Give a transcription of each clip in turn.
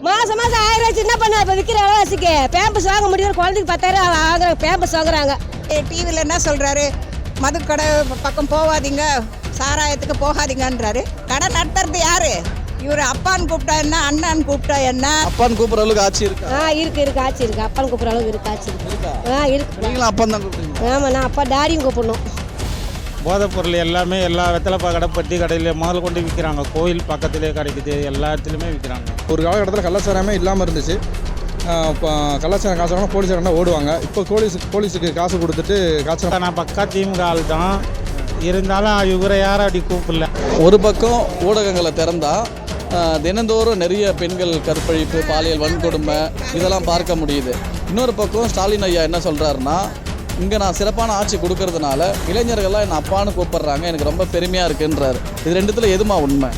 மாசம் மாசம் ஆயிரம் வச்சு என்ன பண்ண இப்போ விற்கிற விலைவாசிக்கு பேம்பஸ் வாங்க முடியும். குழந்தைக்கு பத்தாயிரம் ஆகுற பேம்பஸ் வாங்குறாங்க. டிவியில் என்ன சொல்கிறாரு மதுக்கடை பக்கம் போகாதீங்க சாராயத்துக்கு போகாதீங்கன்றாரு. கடை நடத்துறது யாரு? இவர் அப்பான்னு கூப்பிட்டா என்ன? அண்ணான்னு கூப்பிட்டா என்ன? அப்பான்னு கூப்பிட்ற அளவுக்கு ஆட்சி இருக்கா? ஆ இருக்கு இருக்கு. ஆச்சு இருக்கு. அப்பன் கூப்பிட்ற அளவுக்கு இருக்கு. ஆச்சு இருக்கு. ஆ இருக்கு. அப்பன் தான் கூப்பிடுறீங்க ஆமாம் நான் அப்பா டாடியும் கூப்பிடணும். போதைப் பொருள் எல்லாமே எல்லா வெத்தலைப்பா கடை பட்டி கடையில் முதல் கொண்டு விற்கிறாங்க. கோயில் பக்கத்திலே கிடைக்குது எல்லா இடத்துலையுமே விற்கிறாங்க. ஒரு காலகட்டத்தில் கலாச்சாரமே இல்லாமல் இருந்துச்சு. இப்போ கலாச்சாரம் காசு போலீஸாரனா ஓடுவாங்க. இப்போ போலீஸ் போலீஸுக்கு காசு கொடுத்துட்டு காய்ச்சல் நான் பக்கா திமுக ஆள் தான். இருந்தாலும் இவரை யாரும் அப்படி கூப்பிடல. ஒரு பக்கம் ஊடகங்களை திறந்தா ஆஹ், தினந்தோறும் நிறைய பெண்கள் கற்பழிப்பு பாலியல் வன்கொடுமை இதெல்லாம் பார்க்க முடியுது. இன்னொரு பக்கம் ஸ்டாலின் ஐயா என்ன சொல்கிறாருன்னா இங்கே நான் சிறப்பான ஆட்சி கொடுக்கறதுனால இளைஞர்கள்லாம் என்னை அப்பான்னு கூப்பிடுறாங்க. எனக்கு ரொம்ப பெருமையாக இருக்குன்றாரு. இது ரெண்டுத்துல எதுமா உண்மை?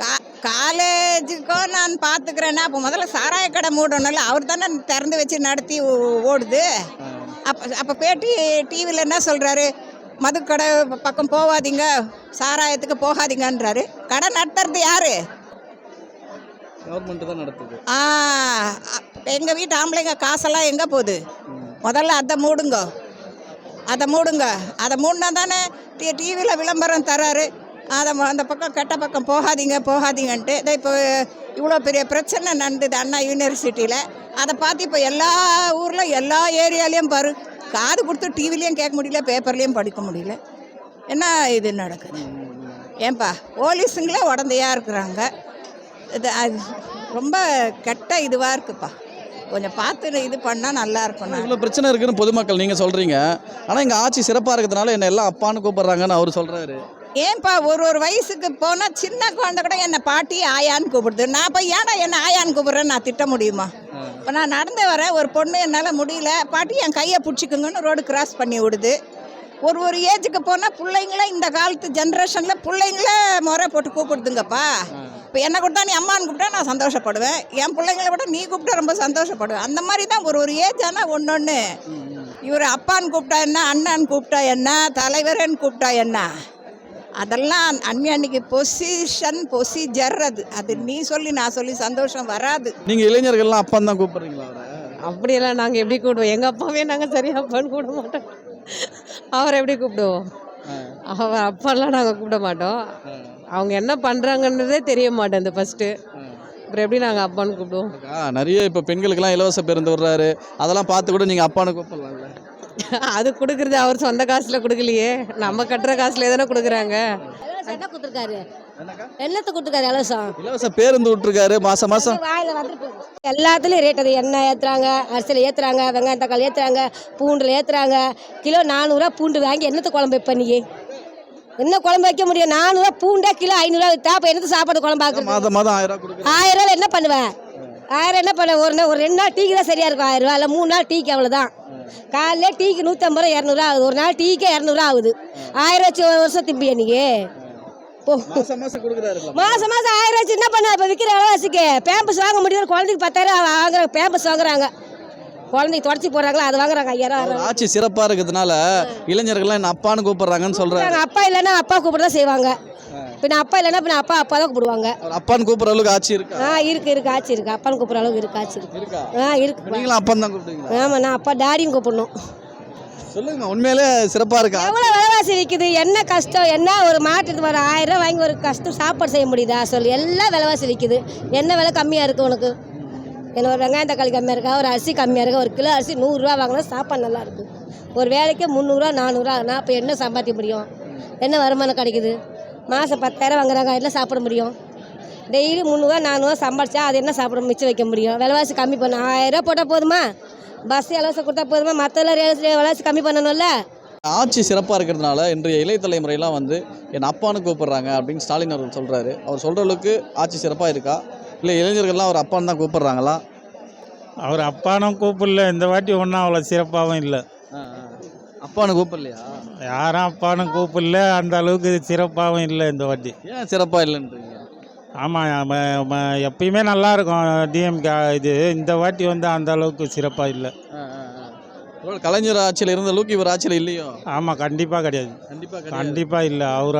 கா காலேஜுக்கோ நான் பார்த்துக்கிறேன்னா அப்போ முதல்ல சாராய கடை மூடணும்ல. அவர் தானே திறந்து வச்சு நடத்தி ஓடுது. அப்போ அப்போ பேட்டி டிவியில் என்ன சொல்கிறாரு மதுக்கடை பக்கம் போகாதீங்க சாராயத்துக்கு போகாதீங்கன்றாரு. கடை நடத்துறது யாரு? கவர்மெண்ட் தான் நடத்துது. ஆ எங்கள் வீட்டு ஆம்பளைங்க காசெல்லாம் எங்கே போகுது? முதல்ல அதை மூடுங்க. அதை மூடுங்க. அதை மூடினா தானே டி டிவியில் விளம்பரம் தராரு. அதை ம- அந்த பக்கம் கெட்ட பக்கம் போகாதீங்க போகாதீங்கன்ட்டு. இதை இப்போ இவ்வளோ பெரிய பிரச்சனை நடந்தது அண்ணா யூனிவர்சிட்டியில். அதை பார்த்து இப்போ எல்லா ஊரில் எல்லா ஏரியாலையும் பாரு. காது கொடுத்து டிவிலையும் கேட்க முடியல பேப்பர்லேயும் படிக்க முடியல. என்ன இது நடக்குது? ஏன்பா போலீஸுங்களே உடந்தையாக இருக்கிறாங்க. இது அது ரொம்ப கெட்ட இதுவாக இருக்குப்பா. கொஞ்சம் பார்த்து இது பண்ணால் நல்லா இருக்கும். இவ்வளோ பிரச்சனை இருக்குன்னு பொதுமக்கள் நீங்கள் சொல்கிறீங்க ஆனால் எங்கள் ஆட்சி சிறப்பாக இருக்கிறதுனால என்ன எல்லாம் அப்பான்னு கூப்பிடுறாங்கன்னு அவர் சொல்கிறாரு ஏன்பா ஒரு ஒரு வயசுக்கு போனால் சின்ன குழந்தை கூட என்னை பாட்டி ஆயான்னு கூப்பிடுது. நான் போய் ஏன்டா என்ன ஆயான்னு கூப்பிட்றேன்னு நான் திட்ட முடியுமா? இப்போ நான் நடந்து வரேன் ஒரு பொண்ணு என்னால் முடியல. பாட்டி என் கையை பிடிச்சிக்குங்கன்னு ரோடு கிராஸ் பண்ணி விடுது. ஒரு ஒரு ஏஜுக்கு போனால் பிள்ளைங்கள இந்த காலத்து ஜென்ரேஷனில் பிள்ளைங்கள முறை போட்டு கூப்பிடுதுங்கப்பா. இப்போ என்ன கொடுத்தா நீ அம்மான்னு கூப்பிட்டா நான் சந்தோஷப்படுவேன். என் பிள்ளைங்கள விட நீ கூப்பிட்டா ரொம்ப சந்தோஷப்படுவேன். அந்த மாதிரி தான் ஒரு ஒரு ஏஜ் ஆனால் ஒன்று ஒன்று இவர் அப்பான்னு கூப்பிட்டா என்ன அண்ணான்னு கூப்பிட்டா என்ன தலைவரன்னு கூப்பிட்டா என்ன? அதெல்லாம் அன்னைக்கு பொசிஷன் பொசிஜர் அது. அது நீ சொல்லி நான் சொல்லி சந்தோஷம் வராது. நீங்கள் இளைஞர்கள்லாம் அப்பன் தான் கூப்பிடுறீங்களா அப்படியெல்லாம் நாங்கள் எப்படி கூப்பிடுவோம்? எங்கள் அப்பாவே நாங்கள் சரியாக அப்பான்னு கூப்பிட மாட்டோம். அவரை எப்படி கூப்பிடுவோம்? அவர் அப்பாலாம் நாங்கள் கூப்பிட மாட்டோம். அவங்க என்ன பண்ணுறாங்கன்றதே தெரிய மாட்டேங்குது ஃபஸ்ட்டு அப்புறம் எப்படி நாங்கள் அப்பான்னு கூப்பிடுவோம்? ஆ, நிறைய இப்போ பெண்களுக்கெல்லாம் இலவச பேருந்து விடுறாரு. அதெல்லாம் பார்த்து கூட நீங்கள் அப்பான்னு கூப்பிடலாம்ல. அது கொடுக்குறது அவர் சொந்த காசில் கொடுக்கலையே. நம்ம கட்டுற காசுல தானே கொடுக்குறாங்க. இலவசம் என்ன கொடுத்துருக்காரு? என்னத்தை கொடுத்துருக்காரு இலவசம்? இலவச பேருந்து விட்டுருக்காரு மாதம் மாதம் வாயில் வந்துட்டு எல்லாத்துலேயும் ரேட் அது. எண்ணெய் ஏற்றுறாங்க அரிசியில் ஏற்றுறாங்க வெங்காயம் தக்காளி ஏற்றுறாங்க பூண்டில் ஏற்றுறாங்க கிலோ நானூறுரூவா பூண்டு வாங்கி என்னத்தை குழம்பு வைப்ப நீ? என்ன குழம்பு வைக்க முடியும்? நானூறுரூவா பூண்டா கிலோ ஐநூறுரூவா விற்றா அப்போ என்னத்து சாப்பாடு குழம்பாக்குறது மாதம் மாதம் ஆயிரம் ரூபாய் என்ன பண்ணுவேன்? ஆயிரம் என்ன பண்ண ஒரு நாள் ஒரு ரெண்டு நாள் டீக்கு தான் சரியா இருக்கும் ஆயிரம் ரூபா இல்லை மூணு நாள் டீக்கு அவ்வளோதான் காலையில டீக்கு நூற்றம்பது ரூபா இரநூறுவா ஆகுது. ஒரு நாள் டீக்கே இரநூறுவா ஆகுது. ஆயிரம் வச்சு ஒரு வருஷம் திம்பி அன்னைக்கு மாசம் மாசம் ஆயிரம் வச்சு என்ன பண்ண இப்போ விற்கிற விலைவாசிக்கு பேம்பஸ் வாங்க முடியும். குழந்தைக்கு பத்தாயிரம் வாங்குறாங்க பேம்பஸ் வாங்குறாங்க. குழந்தைக்கு தொடச்சி போடுறாங்களா? அது வாங்குறாங்க ஐயாயிரம் ஆட்சி சிறப்பாக இருக்கிறதுனால இளைஞர்கள்லாம் என்ன அப்பான்னு கூப்பிடுறாங்கன்னு சொல்கிறாரு வாங்குறாங்க அப்பா இல்லைன்னா அப்பா கூப்பிட செய்வாங்க. பின்ன அப்பா இல்லைன்னா பின்ன அப்பா அப்பா தான் கூப்பிடுவாங்க. அப்பான்னு கூப்பிட்ற அளவுக்கு ஆட்சி இருக்கா? ஆ இருக்கு இருக்கு ஆச்சு இருக்கு. அப்பான்னு கூப்பிட்ற அளவுக்கு இருக்கு ஆச்சு இருக்கு. ஆ இருக்கு. நீங்களும் அப்பன் தான் கூப்பிடுவீங்களா? ஆமாம் நான் அப்பா டாடியும் கூப்பிடணும். சொல்லுங்க உண்மையிலே சிறப்பாக இருக்கா? எவ்வளோ விலைவாசி விற்குது என்ன கஷ்டம்? என்ன ஒரு மாட்டுக்கு வர ஆயிரம் ரூபாய் வாங்கி ஒரு கஷ்டம் சாப்பாடு செய்ய முடியுதா? சொல்லு. எல்லாம் விலைவாசி விற்குது என்ன விலை கம்மியாக இருக்குது உனக்கு? என்ன ஒரு வெங்காயம் தக்காளி கம்மியாக இருக்கா ஒரு அரிசி கம்மியாக இருக்கா ஒரு கிலோ அரிசி நூறுரூவா வாங்கினா சாப்பாடு நல்லா ஒரு வேலைக்கு முந்நூறுரூவா நானூறுரூவா நான் இப்போ என்ன சம்பாதிக்க முடியும்? என்ன வருமானம் கிடைக்குது? மாதம் பத்தாயிரம் வாங்குறாங்க என்ன சாப்பிட முடியும்? டெய்லி முந்நூறுவா நானூறுவா சம்பாதிச்சா அது என்ன சாப்பிட மிச்சம் வைக்க முடியும்? விலைவாசி கம்மி பண்ண. ஆயிரரூவா போட்டால் போதுமா? பஸ் இலவசம் கொடுத்தா போதுமா? மற்றெல்லாம் விலைவாசி கம்மி பண்ணணும்ல? ஆட்சி சிறப்பாக இருக்கிறதுனால இன்றைய இளைய தலைமுறையெல்லாம் வந்து என் அப்பான்னு கூப்பிட்றாங்க அப்படின்னு ஸ்டாலின் அவர்கள் சொல்கிறாரு அவர் சொல்கிற அளவுக்கு ஆட்சி சிறப்பாக இருக்கா? இல்லை இளைஞர்கள்லாம் அவர் அப்பான்னு தான் கூப்பிட்றாங்களா? அவர் அப்பானும் கூப்பிடல. இந்த வாட்டி ஒன்றும் அவ்வளோ சிறப்பாகவும் இல்லை. அப்பான்னு கூப்பிடலையா? யாரும் அப்பானும் கூப்பிடல. அந்த அளவுக்கு சிறப்பாகவும் இல்லை இந்த வாட்டி. ஏன் சிறப்பாக இல்லைன்றீங்க? ஆமாம் எப்பயுமே நல்லா இருக்கும். டிஎம்கே இது. இந்த வாட்டி வந்து அந்த அளவுக்கு சிறப்பாக இல்லை. கலைஞர் ஆட்சியில் இருந்த அளவுக்கு இவர் ஆட்சியில் இல்லையோ? ஆமாம் கண்டிப்பாக கிடையாது. கண்டிப்பாக கண்டிப்பாக இல்லை. அவர்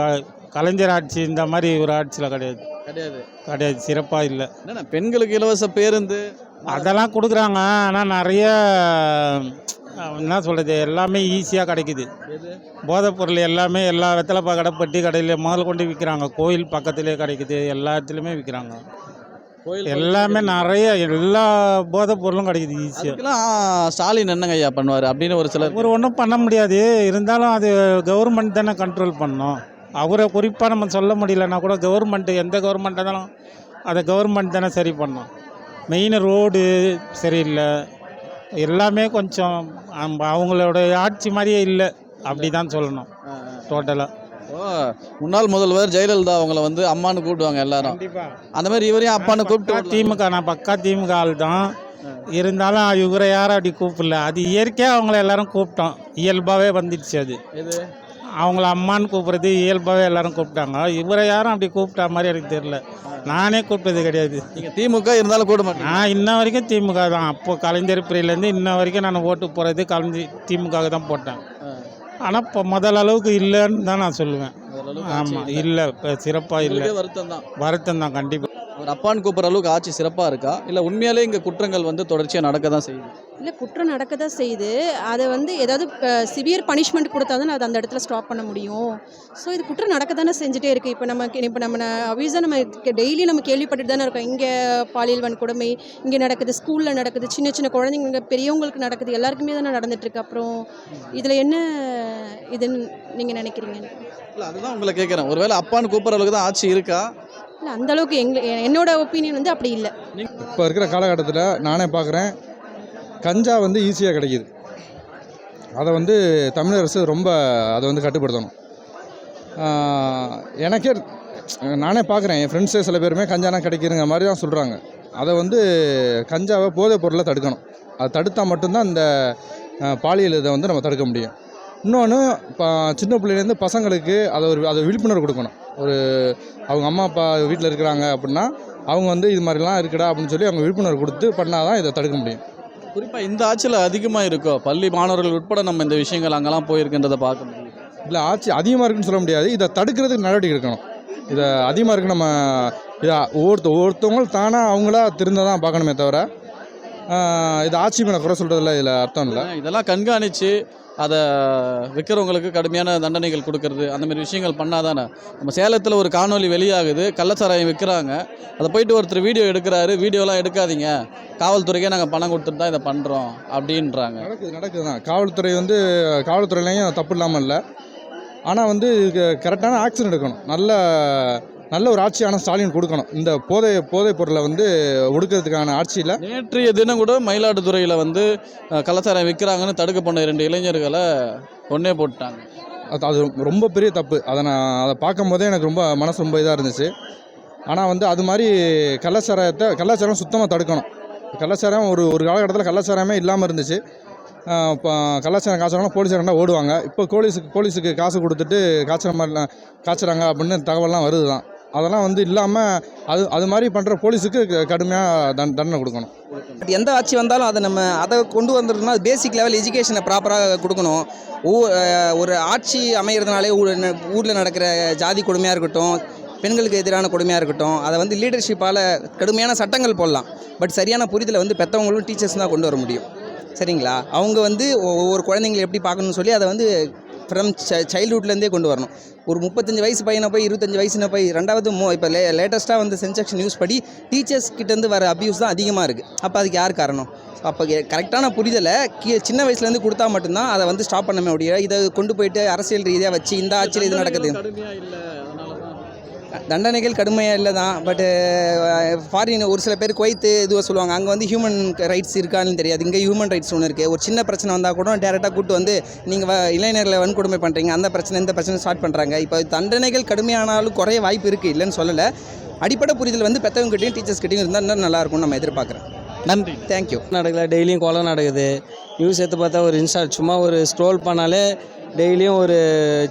கலைஞர் ஆட்சி இந்த மாதிரி ஒரு ஆட்சியில் கிடையாது. கிடையாது. கிடையாது. சிறப்பாக இல்லை. பெண்களுக்கு இலவச பேருந்து அதெல்லாம் கொடுக்குறாங்க. ஆனால் நிறைய என்ன சொல்கிறது எல்லாமே ஈஸியாக கிடைக்குது. போதைப் பொருள் எல்லாமே எல்லா வெத்தலைப்பா கடை பெட்டி கடையில் முதல் கொண்டு விற்கிறாங்க. கோயில் பக்கத்துலேயே கிடைக்குது. எல்லா இடத்துலையுமே விற்கிறாங்க எல்லாமே நிறைய எல்லா போதைப் பொருளும் கிடைக்குது ஈஸியாக ஸ்டாலின் என்னங்க ஐயா பண்ணுவார்? அப்படின்னு ஒரு சிலர் ஒரு ஒன்றும் பண்ண முடியாது. இருந்தாலும் அது கவர்மெண்ட் தானே கண்ட்ரோல் பண்ணணும் அவரை குறிப்பாக நம்ம சொல்ல முடியலன்னா கூட கவர்மெண்ட் எந்த கவர்மெண்ட் இருந்தாலும் அதை கவர்மெண்ட் தானே சரி பண்ணணும் மெயின் ரோடு சரியில்லை. எல்லாமே கொஞ்சம் அவங்களோட ஆட்சி மாதிரியே இல்லை. அப்படி தான் சொல்லணும் டோட்டலாக ஓ முன்னாள் முதல்வர் ஜெயலலிதா அவங்கள வந்து அம்மான்னு கூப்பிடுவாங்க எல்லாரும். அந்த மாதிரி இவரையும் அப்பான்னு கூப்பிட்டு. திமுக நான் பக்கா திமுக ஆள் தான். இருந்தாலும் இவரை யாரும் அப்படி கூப்பிடல. அது இயற்கையாக அவங்கள எல்லாரும் கூப்பிட்டோம். இயல்பாகவே வந்துடுச்சு அது. அவங்கள அம்மான்னு கூப்பிட்றது இயல்பாகவே எல்லாரும் கூப்பிட்டாங்க. இவரை யாரும் அப்படி கூப்பிட்டா மாதிரி எனக்கு தெரியல. நானே கூப்பிட்டது கிடையாது. நீங்க திமுக இருந்தாலும் கூட மாட்டீங்க. நான் இன்ன வரைக்கும் திமுக தான். அப்போ கலைஞர் பிரியிலேருந்து இன்ன வரைக்கும் நான் ஓட்டு போகிறது கலைஞர் திமுக தான் போட்டேன். ஆனால் இப்போ முதல் அளவுக்கு இல்லைன்னு தான் நான் சொல்லுவேன். ஆமாம் இல்லை. இப்போ சிறப்பாக இல்லை. வருத்தம் தான். வருத்தம் தான் கண்டிப்பாக அவர் அப்பான்னு கூப்பிட்ற அளவுக்கு ஆட்சி சிறப்பா இருக்கா? இல்ல உண்மையாலே இங்க குற்றங்கள் வந்து தொடர்ச்சியா நடக்க தான் செய்யுது? இல்லை குற்றம் நடக்க தான் செய்யுது. அதை வந்து ஏதாவது சிவியர் பனிஷ்மெண்ட் கொடுத்தா தான் அதை அந்த இடத்துல ஸ்டாப் பண்ண முடியும். ஸோ இது குற்றம் நடக்க தானே செஞ்சுட்டே இருக்குது இப்போ நம்ம இப்போ நம்ம அவிஸாக நம்ம டெய்லி நம்ம கேள்விப்பட்டுட்டு தானே இருக்கோம். இங்கே பாலியல் வன்கொடுமை இங்கே நடக்குது ஸ்கூலில் நடக்குது சின்ன சின்ன குழந்தைங்க பெரியவங்களுக்கு நடக்குது எல்லாருக்குமே தானே நடந்துட்டுருக்கு அப்புறம் இதில் என்ன இதுன்னு நீங்கள் நினைக்கிறீங்க? இல்ல அதுதான் உங்களை கேட்குறேன் ஒருவேளை அப்பான்னு கூப்பிட்ற அளவுக்கு தான் ஆட்சி இருக்கா? இல்லை அந்தளவுக்கு எங்க என்னோட ஒப்பீனியன் வந்து அப்படி இல்லை. இப்போ இருக்கிற காலகட்டத்தில் நானே பார்க்குறேன் கஞ்சா வந்து ஈஸியாக கிடைக்கிது. அதை வந்து தமிழ் அரசு ரொம்ப அதை வந்து கட்டுப்படுத்தணும். எனக்கே நானே பார்க்குறேன் என் ஃப்ரெண்ட்ஸே சில பேருமே கஞ்சானா கிடைக்குதுங்க மாதிரி தான் சொல்கிறாங்க அதை வந்து கஞ்சாவை போதைப் பொருளை தடுக்கணும். அதை தடுத்தால் மட்டும்தான் இந்த பாலியல் இதை வந்து நம்ம தடுக்க முடியும். இன்னொன்று இப்போ சின்ன பிள்ளைலேருந்து பசங்களுக்கு அதை ஒரு அதை விழிப்புணர்வு கொடுக்கணும். ஒரு அவங்க அம்மா அப்பா வீட்டில் இருக்கிறாங்க அப்படின்னா அவங்க வந்து இது மாதிரிலாம் இருக்குடா அப்படின்னு சொல்லி அவங்க விழிப்புணர்வு கொடுத்து பண்ணால் தான் இதை தடுக்க முடியும். குறிப்பா இந்த ஆட்சியில் அதிகமா இருக்கோ? பள்ளி மாணவர்கள் உட்பட நம்ம இந்த விஷயங்கள் அங்கெல்லாம் போயிருக்கின்றதை பார்க்க முடியும்? இல்லை ஆட்சி அதிகமாக இருக்குன்னு சொல்ல முடியாது. இதை தடுக்கிறதுக்கு நடவடிக்கை எடுக்கணும். இதை அதிகமாக இருக்கு நம்ம இதை ஒவ்வொருத்த ஒவ்வொருத்தவங்களும் தானாக அவங்களா திருந்த தான் பார்க்கணுமே தவிர இது ஆட்சி மேலே குறை சொல்கிறதுல இதில் அர்த்தம் இல்லை. இதெல்லாம் கண்காணித்து அதை விற்கிறவங்களுக்கு கடுமையான தண்டனைகள் கொடுக்கறது அந்த மாதிரி விஷயங்கள் பண்ணாதானே? நம்ம சேலத்தில் ஒரு காணொளி வெளியாகுது கள்ளச்சாராயம் விற்கிறாங்க அதை போயிட்டு ஒருத்தர் வீடியோ எடுக்கிறாரு வீடியோலாம் எடுக்காதீங்க. காவல்துறைக்கே நாங்கள் பணம் கொடுத்துட்டு தான் இதை பண்ணுறோம் அப்படின்றாங்க. நடக்குது நடக்குது தான். காவல்துறை வந்து காவல்துறையிலையும் தப்பு இல்லாமல் இல்லை ஆனால் வந்து இதுக்கு கரெக்டான ஆக்ஷன் எடுக்கணும். நல்ல நல்ல ஒரு ஆட்சியான ஸ்டாலின் கொடுக்கணும். இந்த போதை போதைப் பொருளை வந்து ஒடுக்கிறதுக்கான ஆட்சியில் நேற்றைய தினம் கூட மயிலாடுதுறையில் வந்து அஹ், கள்ளச்சாராயம் விற்கிறாங்கன்னு தடுக்க போன இரண்டு இளைஞர்களை கொன்னே போட்டாங்க அது அது ரொம்ப பெரிய தப்பு. அதை நான் அதை பார்க்கும்போதே எனக்கு ரொம்ப மனசு ரொம்ப இதாக இருந்துச்சு. ஆனால் வந்து அது மாதிரி கள்ளச்சாராயத்தை கள்ளச்சாரம் சுத்தமாக தடுக்கணும். கள்ளச்சாரம் ஒரு ஒரு காலகட்டத்தில் கள்ளச்சாரமே இல்லாமல் இருந்துச்சு. இப்போ கள்ளச்சாரம் காய்ச்சறாங்கன்னா போலீஸாரண்டா ஓடுவாங்க. இப்போ போலீஸுக்கு போலீஸுக்கு காசு கொடுத்துட்டு காய்ச்சற மாதிரிலாம் காய்ச்சறாங்க அப்படின்னு தகவல்லாம் வருது தான் அதெல்லாம் வந்து இல்லாமல் அது அது மாதிரி பண்ணுற போலீஸுக்கு கடுமையாக தண் தண்டனை கொடுக்கணும். பட் எந்த ஆட்சி வந்தாலும் அதை நம்ம அதை கொண்டு வந்துருந்தோம்னா பேசிக் லெவல் எஜுகேஷனை ப்ராப்பராக கொடுக்கணும். ஊ ஒரு ஆட்சி அமைகிறதுனாலே ஊரில் நடக்கிற ஜாதி கொடுமையாக இருக்கட்டும் பெண்களுக்கு எதிரான கொடுமையாக இருக்கட்டும் அதை வந்து லீடர்ஷிப்பால் கடுமையான சட்டங்கள் போடலாம். பட் சரியான புரிதலை வந்து பெற்றவங்களும் டீச்சர்ஸ் தான் கொண்டு வர முடியும். சரிங்களா? அவங்க வந்து ஒவ்வொரு குழந்தைங்களை எப்படி பார்க்கணும்னு சொல்லி அதை வந்து ஃப்ரம் சைல்ட்ஹுட்லேருந்தே கொண்டு வரணும். ஒரு முப்பத்தஞ்சு வயசு பையனை போய் இருபத்தஞ்சு வயசுன போய் ரெண்டாவது மோ இப்போ லே லேட்டஸ்ட்டாக வந்து சென்செக்ஷன் நியூஸ் படி டீச்சர்ஸ் கிட்டேருந்து வர அப்யூஸ் தான் அதிகமாக இருக்குது அப்போ அதுக்கு யார் காரணம்? அப்போ கரெக்டான புரிதலை கீ சின்ன வயசுலேருந்து கொடுத்தா மட்டும்தான் அதை வந்து ஸ்டாப் பண்ண முடியாது இதை கொண்டு போயிட்டு அரசியல் ரீதியாக வச்சு இந்த ஆட்சியில் இது நடக்குது கடுமையாக இல்லை அதனால தான் தண்டனைகள் கடுமையாக இல்லை தான் பட்டு ஃபாரின் ஒரு சில பேர் குவைத்து இதுவாக சொல்லுவாங்க. அங்கே வந்து ஹியூமன் ரைட்ஸ் இருக்கான்னு தெரியாது. இங்கே ஹியூமன் ரைட்ஸ் ஒன்று இருக்குது ஒரு சின்ன பிரச்சனை வந்தால் கூட டேரெக்டாக கூட்டு வந்து நீங்கள் இளைஞர்களை வன்கொடுமை பண்ணுறீங்க அந்த பிரச்சனை இந்த பிரச்சனை ஸ்டார்ட் பண்ணுறாங்க இப்போ தண்டனைகள் கடுமையானாலும் குறைய வாய்ப்பு இருக்குது இல்லைன்னு சொல்லலை. அடிப்படை புரிதல் வந்து பெற்றவங்ககிட்டையும் டீச்சர்ஸ் கிட்டையும் இருந்தால் இன்னும் நல்லாயிருக்கும்னு நம்ம எதிர்பார்க்குறேன் நன்றி. தேங்க்யூ நடக்கல. டெய்லியும் கொலை நடக்குது. நியூஸ் எடுத்து பார்த்தா ஒரு இன்ஸ்டா சும்மா ஒரு ஸ்க்ரோல் பண்ணாலே டெய்லியும் ஒரு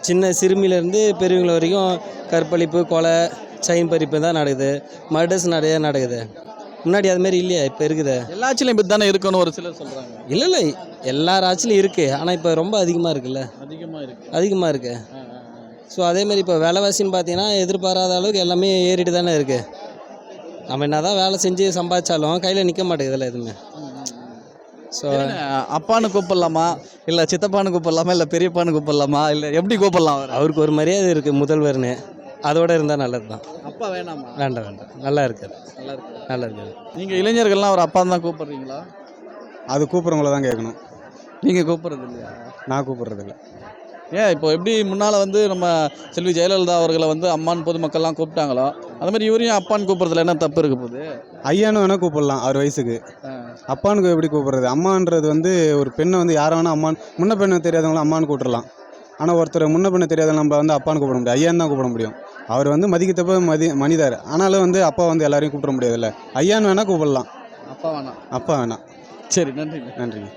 சின்ன சிறுமியிலேருந்து பெரியவங்க வரைக்கும் கற்பழிப்பு கொலை செயின் பறிப்பு தான் நடக்குது. மர்டர்ஸ் நிறைய நடக்குது. முன்னாடி அது மாதிரி இல்லையா இப்போ இருக்குது. எல்லா ஆட்சியிலும் இப்படி தானே இருக்கணும் ஒரு சிலர் சொல்கிறாங்க இல்லை இல்லை. எல்லா ஆட்சிலையும் இருக்குது ஆனால் இப்போ ரொம்ப அதிகமாக இருக்குல்ல. அதிகமாக இருக்கு. அதிகமாக இருக்குது ஸோ அதேமாதிரி இப்போ விலைவாசின்னு பார்த்தீங்கன்னா எதிர்பாராத அளவுக்கு எல்லாமே ஏறிட்டு தானே இருக்குது நம்ம என்ன தான் வேலை செஞ்சு சம்பாதிச்சாலும் கையில் நிற்க மாட்டேங்குதுல்ல எதுவுமே. ஸோ அப்பான்னு கூப்பிடலாமா? இல்லை சித்தப்பான்னு கூப்பிடலாமா? இல்லை பெரியப்பான்னு கூப்பிடலாமா? இல்லை எப்படி கூப்பிடலாம் அவர்? அவருக்கு ஒரு மரியாதை இருக்குது முதல்வர்னு. அதோட இருந்தால் நல்லது தான் அப்பா வேணாமா? வேண்டாம் வேண்டாம். நல்லா இருக்காது நல்லா இருக்கு நல்லா இருக்காது நீங்கள் இளைஞர்கள்லாம் அவர் அப்பா தான் கூப்பிடுறீங்களா? அது கூப்பிட்றவங்கள தான் கேட்கணும். நீங்கள் கூப்பிடுறது இல்லையா? நான் கூப்பிட்றதில்ல ஏன் இப்போ எப்படி முன்னால் வந்து நம்ம செல்வி ஜெயலலிதா அவர்களை வந்து அம்மான் பொதுமக்கள்லாம் கூப்பிட்டாங்களோ அது மாதிரி இவரையும் அப்பான்னு கூப்பிடுறதுல என்ன தப்பு இருக்க போகுது? ஐயான்னு வேணால் கூப்பிடலாம் அவர் வயசுக்கு. அப்பானுக்கு எப்படி கூப்பிடுறது? அம்மான்றது வந்து ஒரு பெண்ணை வந்து யாரை வேணால் அம்மான் முன்ன பெண்ணை தெரியாதவங்களும் அம்மான்னு கூப்பிடலாம் ஆனால் ஒருத்தர் முன்ன பெண்ணை தெரியாத நம்ம வந்து அப்பான்னு கூப்பிட முடியும் ஐயான்னு தான் கூப்பிட முடியும். அவர் வந்து மதிக்கத்தப்ப மதி மனிதர். ஆனாலும் வந்து அப்பா வந்து எல்லாரையும் கூப்பிட முடியாதுல்ல. ஐயான்னு வேணால் கூப்பிடலாம். அப்பா வேணாம். அப்பா வேணாம். சரி நன்றி நன்றிங்க.